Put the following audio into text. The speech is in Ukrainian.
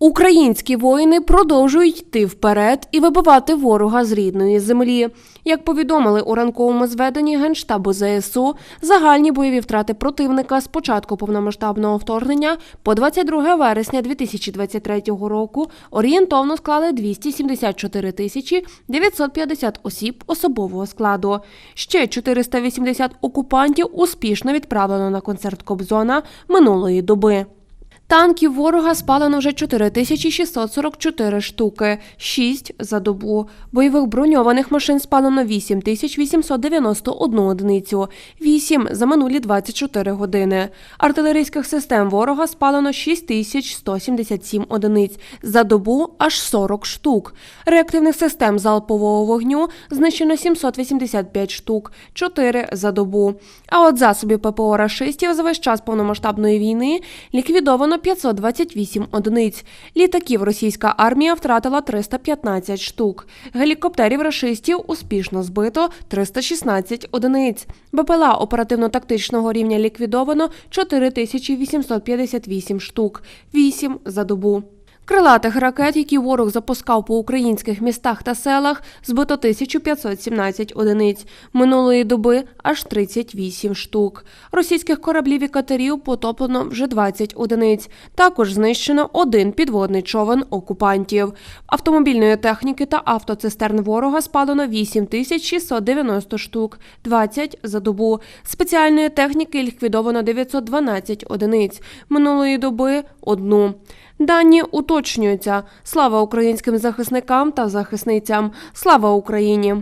Українські воїни продовжують йти вперед і вибивати ворога з рідної землі. Як повідомили у ранковому зведенні Генштабу ЗСУ, загальні бойові втрати противника з початку повномасштабного вторгнення по 22 вересня 2023 року орієнтовно склали 274 тисячі 950 осіб особового складу. Ще 480 окупантів успішно відправлено на концерт Кобзона минулої доби. Танків ворога спалено вже 4644 штуки, 6 за добу. Бойових броньованих машин спалено 8891 одиницю, 8 за минулі 24 години. Артилерійських систем ворога спалено 6177 одиниць, за добу аж 40 штук. Реактивних систем залпового вогню знищено 785 штук, 4 за добу. А от засобів ППО рашистів за весь час повномасштабної війни ліквідовано 528 одиниць. Літаків російська армія втратила 315 штук. Гелікоптерів рашистів успішно збито 316 одиниць. БПЛА оперативно-тактичного рівня ліквідовано 4858 штук, 8 за добу. Крилатих ракет, які ворог запускав по українських містах та селах, збито 1517 одиниць. Минулої доби аж 38 штук. Російських кораблів і катерів потоплено вже 20 одиниць. Також знищено один підводний човен окупантів. Автомобільної техніки та автоцистерн ворога спалено 8690 штук, 20 за добу. Спеціальної техніки ліквідовано 912 одиниць. Минулої доби – одну. Дані уточнюються. Слава українським захисникам та захисницям. Слава Україні!